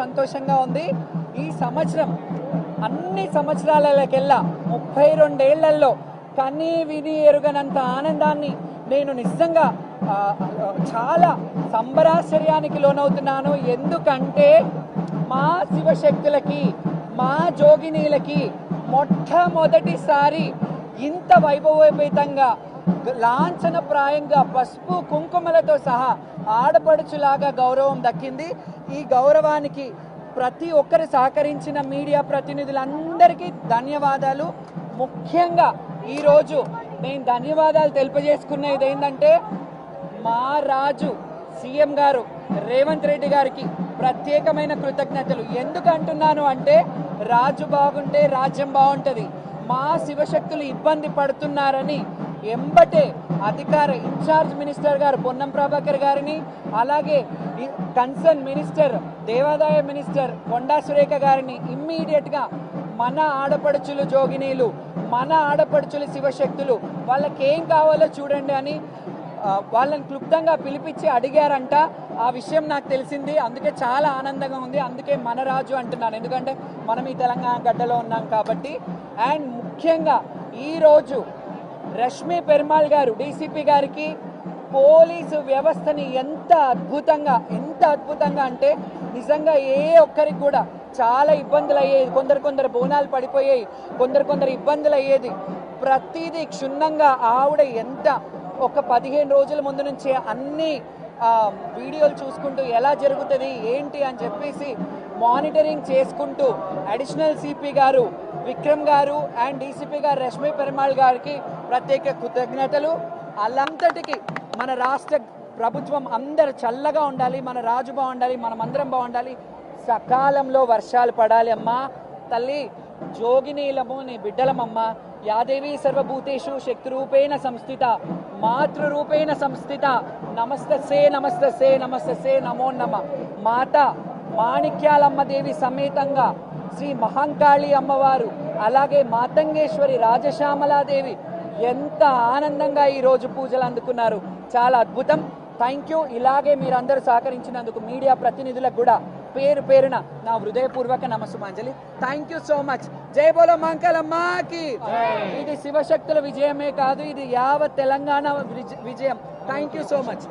సంతోషంగా ఉంది. ఈ సంవత్సరం అన్ని సంవత్సరాలకెల్లా ముప్పై రెండేళ్ళలో కని విని ఎరుగనంత ఆనందాన్ని నేను నిజంగా చాలా సంబరాశ్చర్యానికి లోనవుతున్నాను. ఎందుకంటే మా శివశక్తులకి మా జోగినీలకి మొట్టమొదటిసారి ఇంత వైభవోపేతంగా లాంఛనప్రాయంగా పసుపు కుంకుమలతో సహా ఆడపడుచులాగా గౌరవం దక్కింది. ఈ గౌరవానికి ప్రతి ఒక్కరు సహకరించిన మీడియా ప్రతినిధులందరికీ ధన్యవాదాలు. ముఖ్యంగా ఈరోజు నేను ధన్యవాదాలు తెలియజేసుకునేది ఏంటంటే మా రాజు సీఎం గారు రేవంత్ రెడ్డి గారికి ప్రత్యేకమైన కృతజ్ఞతలు. ఎందుకు అంటున్నాను అంటే రాజు బాగుంటే రాజ్యం బాగుంటుంది. మా శివశక్తులు ఇబ్బంది పడుతున్నారని ఎంబటే అధికార ఇన్ఛార్జ్ మినిస్టర్ గారు పొన్నం ప్రభాకర్ గారిని అలాగే కన్సర్న్ మినిస్టర్ దేవాదాయ మినిస్టర్ కొండా సురేఖ గారిని ఇమ్మీడియట్గా మన ఆడపడుచులు జోగినీలు మన ఆడపడుచులు శివశక్తులు వాళ్ళకి ఏం కావాలో చూడండి అని వాళ్ళని క్లుప్తంగా పిలిపించి అడిగారంట. ఆ విషయం నాకు తెలిసింది. అందుకే చాలా ఆనందంగా ఉంది. అందుకే మన రాజు అంటున్నాను. ఎందుకంటే మనం ఈ తెలంగాణ గడ్డలో ఉన్నాం కాబట్టి. అండ్ ముఖ్యంగా ఈరోజు రష్మి పెరుమాల్ గారు డీసీపీ గారికి పోలీసు వ్యవస్థని ఎంత అద్భుతంగా ఎంత అద్భుతంగా అంటే నిజంగా ఏ ఒక్కరికి కూడా చాలా ఇబ్బందులు అయ్యేది కొందరు కొందరు బోనాలు పడిపోయాయి కొందరు కొందరు ఇబ్బందులు అయ్యేది ప్రతిదీ క్షుణ్ణంగా ఆవిడ ఎంత ఒక పదిహేను రోజుల ముందు నుంచే అన్ని వీడియోలు చూసుకుంటూ ఎలా జరుగుతుంది ఏంటి అని చెప్పేసి మానిటరింగ్ చేసుకుంటూ అడిషనల్ సిపి గారు విక్రమ్ గారు అండ్ డీసీపీ గారు రష్మి పెరుమాళ్ గారికి ప్రత్యేక కృతజ్ఞతలు. అల్లంతటికి మన రాష్ట్ర ప్రభుత్వం అందరు చల్లగా ఉండాలి మన రాజు బాగుండాలి మనమందరం బాగుండాలి. సకాలంలో వర్షాలు పడాలి అమ్మా. తల్లి జోగినీలము నీ బిడ్డలమమ్మ. యాదేవి సర్వభూతేషు శక్తిరూపేణ సంస్థిత మాతృరూపేణ సంస్థిత. నమస్తసే నమస్తసే నమస్తసే నమో నమ. మాత మాణిక్యాలమ్మ దేవి సమేతంగా శ్రీ మహంకాళి అమ్మవారు అలాగే మాతంగేశ్వరి రాజశ్యామలాదేవి ఎంత ఆనందంగా ఈరోజు పూజలు అందుకున్నారు. చాలా అద్భుతం. థ్యాంక్ యూ ఇలాగే మీరందరూ సహకరించినందుకు మీడియా ప్రతినిధులకు కూడా పేరు పేరున నా హృదయపూర్వక నమస్సుమాంజలి. థ్యాంక్ యూ సో మచ్ జై బోలో మంకలమ్మాకి. ఇది శివశక్తుల విజయమే కాదు ఇది యావత్ తెలంగాణ విజయం. Thank you so much